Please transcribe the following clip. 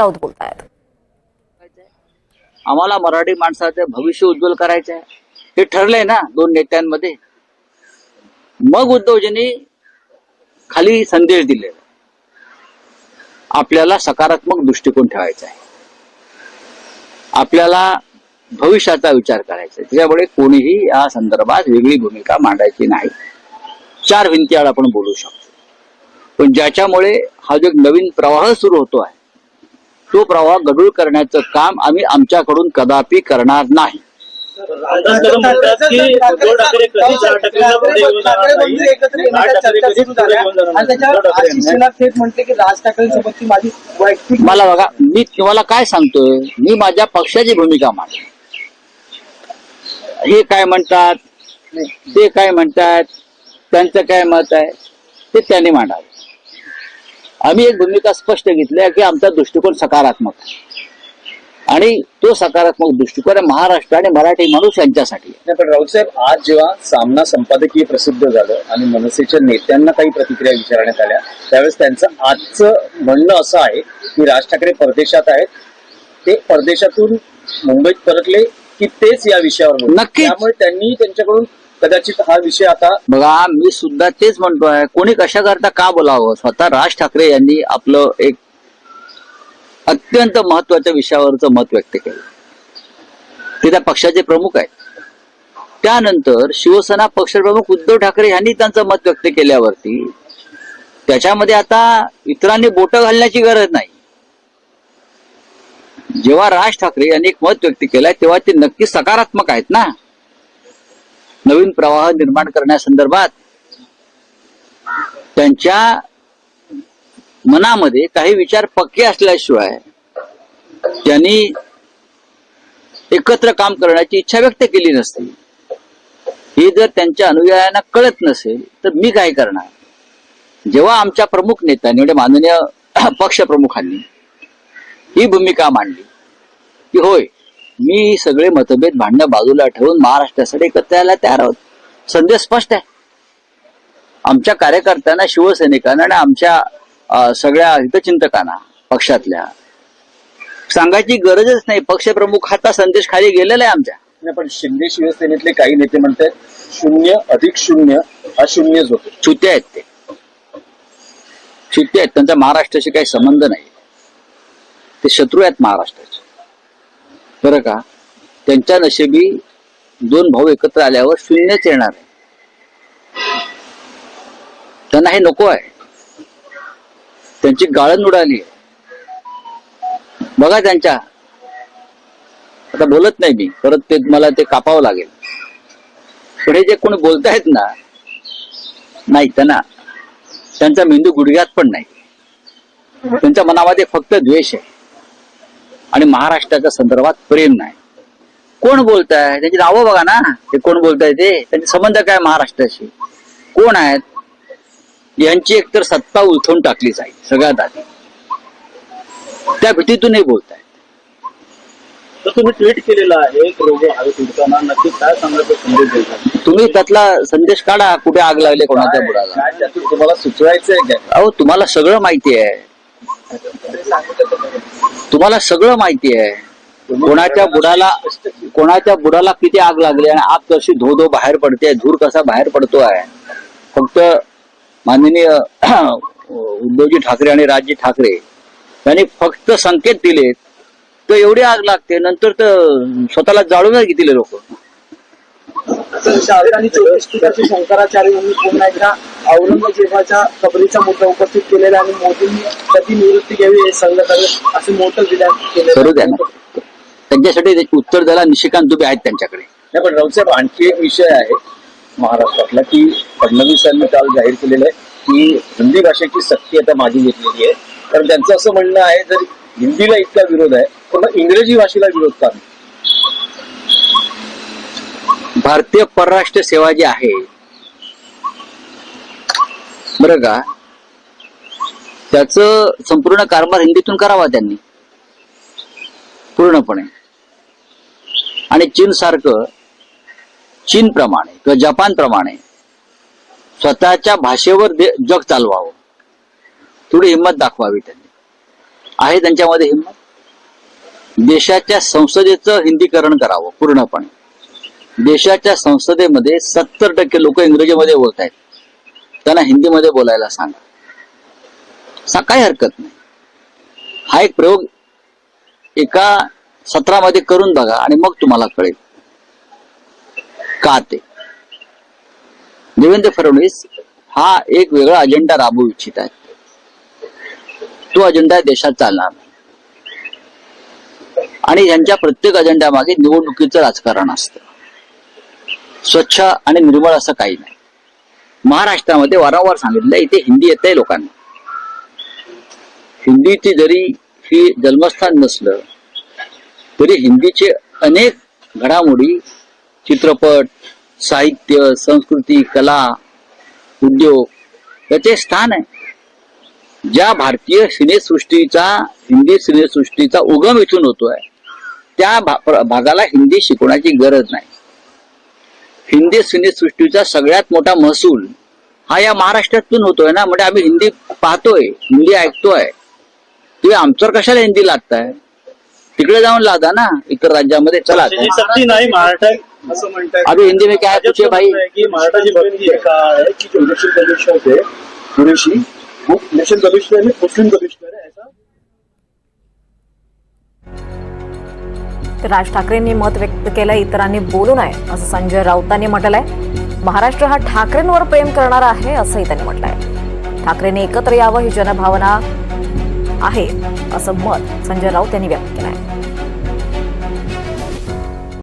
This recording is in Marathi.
राऊत बोलतायत. आम्हाला मराठी माणसाचं भविष्य उज्ज्वल करायचं आहे हे ठरलंय ना दोन नेत्यांमध्ये. मग उद्धवजींनी खाली संदेश दिलेला आपल्याला सकारात्मक दृष्टिकोन ठेवायचा आहे. आपल्याला भविष्याचा विचार करायचा आहे. त्याच्यामुळे कोणीही या संदर्भात वेगळी भूमिका मांडायची नाही. चार भिंतीआड आपण बोलू शकतो. पण ज्याच्यामुळे हा जो एक नवीन प्रवाह सुरू होतो आहे तो प्रवाह गडूळ करण्याचं काम आम्ही आमच्याकडून कदापि करणार नाही. मला बघा मी तुम्हाला काय सांगतोय? मी माझ्या पक्षाची भूमिका मांड हे काय म्हणतात? ते काय म्हणतात? त्यांचं काय मत आहे? ते त्यांनी मांडावे. आम्ही एक भूमिका स्पष्ट घेतली आहे की आमचा दृष्टिकोन सकारात्मक आहे आणि तो सकारात्मक दृष्टिकोन आहे महाराष्ट्र आणि मराठी माणूस यांच्यासाठी पण राऊत साहेब आज जेव्हा सामना संपादकीय प्रसिद्ध झालं आणि मनसेच्या नेत्यांना काही प्रतिक्रिया विचारण्यात आल्या त्यावेळेस त्यांचं आजचं म्हणणं असं आहे की राज ठाकरे परदेशात आहेत ते परदेशातून मुंबईत परतले की तेच या विषयावर. नक्कीच. त्यामुळे त्यांनी त्यांच्याकडून कदाचित हा विषय आता बघा मी सुद्धा तेच म्हणतोय कोणी कशा करता का बोलावं? स्वतः राज ठाकरे यांनी आपलं एक अत्यंत महत्त्वाच्या विषयावरचं मत व्यक्त केलं. ते त्या पक्षाचे प्रमुख आहेत. त्यानंतर शिवसेना पक्षप्रमुख उद्धव ठाकरे यांनी त्यांचं मत व्यक्त केल्यावरती त्याच्यामध्ये आता इतरांनी बोट घालण्याची गरज नाही. जेव्हा राज ठाकरे यांनी एक मत व्यक्त केलंय तेव्हा ते नक्की सकारात्मक आहेत ना? नवीन प्रवाह निर्माण करण्यासंदर्भात त्यांच्या मनामध्ये काही विचार पक्के असल्याशिवाय त्यांनी एकत्र काम करण्याची इच्छा व्यक्त केली नसती. हे जर त्यांच्या अनुयायांना कळत नसेल तर मी काय करणार? जेव्हा आमच्या प्रमुख नेत्यांनी म्हणजे माननीय पक्षप्रमुखांनी ही भूमिका मांडली की होय मी सगळे मतभेद भांडणं बाजूला ठेवून महाराष्ट्रासाठी एकत्र यायला तयार आहोत. संदेश स्पष्ट आहे. आमच्या कार्यकर्त्यांना शिवसैनिकांना आणि आमच्या सगळ्या हितचिंतकांना पक्षातल्या. सांगायची गरजच नाही. पक्षप्रमुख हाता संदेश खाली गेलेला आहे आमच्या. पण शिंदे शिवसेनेतले काही नेते म्हणतात शून्य अधिक शून्य हा शून्यच होतो चुते आहेत ते. चुते आहेत. त्यांचा महाराष्ट्राशी काही संबंध नाही. ते शत्रू आहेत महाराष्ट्राचे. बरं का? त्यांच्या नशिबी दोन भाऊ एकत्र आल्यावर शून्यच येणार आहे. त्यांना हे नको आहे. त्यांची गाळण उडाली बघा त्यांच्या. आता बोलत नाही मी. परत ते मला ते कापावं लागेल. पण हे जे कोणी बोलतायत ना नाही त्यांना. त्यांचा मेंदू गुडघ्यात पण नाही. त्यांच्या मनामध्ये फक्त द्वेष आहे. आणि महाराष्ट्राच्या संदर्भात प्रेम नाही. कोण बोलताय? त्यांची नावं बघा ना. हे कोण बोलताय ते? त्यांचे संबंध काय महाराष्ट्राशी कोण आहेत? यांची एकतर सत्ता उलथून टाकली जाईल सगळ्यात आधी. त्या भीतीतूनही बोलताय तर तुम्ही ट्विट केलेलं आहे नक्की काय सांगायचं संदेश द्यायचा तुम्ही त्यातला संदेश काढा कुठे आग लागली कोणाच्या बुडाला. काय त्यातून तुम्हाला सुचवायचंय काय? अहो तुम्हाला सगळं माहिती आहे. तुम्हाला सगळं माहिती आहे. कोणाच्या बुडाला कोणाच्या बुडाला किती आग लागली आणि आग कशी धो धो बाहेर पडते धूर कसा बाहेर पडतो आहे फक्त माननीय उद्धवजी ठाकरे आणि राजजी ठाकरे यांनी फक्त संकेत दिलेत तर एवढी आग लागते नंतर तर स्वतःला जाळूनच घेतले लोक. शाहीर आणि चोवीस शंकराचार्य यांनी पुन्हा एकदा औरंगजेबाच्या कबरीचा मुद्दा उपस्थित केलेला आणि मोदींनी कधी निवृत्ती घ्यावी हे करेल असं मोठं विधान केलं ना. त्यांच्यासाठी त्याची उत्तर द्यायला निशिकांत दुबे आहेत त्यांच्याकडे. नाही पण राऊतसाहेब आणखी एक विषय आहे महाराष्ट्रातला की फडणवीसांनी काल जाहीर केलेलं आहे की हिंदी भाषेची सक्ती आता मागे घेतलेली आहे. कारण त्यांचं असं म्हणणं आहे जर हिंदीला इतका विरोध आहे तर मग इंग्रजी भाषेला विरोध का नाही? भारतीय परराष्ट्र सेवा जी आहे बरं का? त्याच संपूर्ण कारभार हिंदीतून करावा त्यांनी पूर्णपणे. आणि चीन सारखं चीन प्रमाणे किंवा जपान प्रमाणे स्वतःच्या भाषेवर जग चालवावं. थोडी हिंमत दाखवावी त्यांनी. आहे त्यांच्यामध्ये हिंमत? देशाच्या संसदेचं हिंदीकरण करावं पूर्णपणे. देशाच्या संसदेमध्ये सत्तर टक्के लोक इंग्रजीमध्ये बोलत आहेत. त्यांना हिंदीमध्ये बोलायला सांगा. सा काही हरकत नाही. हा एक प्रयोग एका सत्रामध्ये करून बघा आणि मग तुम्हाला कळेल. का ते? देवेंद्र फडणवीस हा एक वेगळा अजेंडा राबवू इच्छित आहे तो अजेंडा देशात चालणार आणि यांच्या प्रत्येक अजेंड्यामागे निवडणुकीचं राजकारण असतं. स्वच्छ आणि निर्मळ असं काही नाही. महाराष्ट्रामध्ये वारंवार सांगितलं इथे हिंदी येते लोकांना. हिंदीची जरी ही जन्मस्थान नसलं तरी हिंदीचे अनेक घडामोडी चित्रपट साहित्य संस्कृती कला उद्योग याचे स्थान आहे. ज्या भारतीय सिनेसृष्टीचा हिंदी सिनेसृष्टीचा उगम इथून होतोय त्या भा- भागाला हिंदी शिकवण्याची गरज नाही. हिंदी सिनेसृष्टीचा सगळ्यात मोठा महसूल हा या महाराष्ट्रातून होतोय ना. म्हणजे आम्ही हिंदी पाहतोय हिंदी ऐकतोय. तुम्ही आमच्यावर कशाला हिंदी लादताय? तिकडे जाऊन लादा ना इतर राज्यामध्ये. चला. नाही महाराष्ट्र असं म्हणताय अभी हिंदी में क्या पूछे भाई? की मराठाची भक्ती आहे कहा कि जो इलेक्शन कमिश्नर थे कुरेशी वो इलेक्शन कमिश्नर मुस्लिम कमिश्नर ऐसा? तर राज ठाकरेंनी मत व्यक्त केलं इतरांनी बोलू नये असं संजय राऊतांनी म्हटलंय. महाराष्ट्र हा ठाकरेंवर प्रेम करणारा आहे असंही त्यांनी म्हटलंय. ठाकरेंनी एकत्र यावं ही जनभावना आहे असं मत संजय राऊत यांनी व्यक्त केलं आहे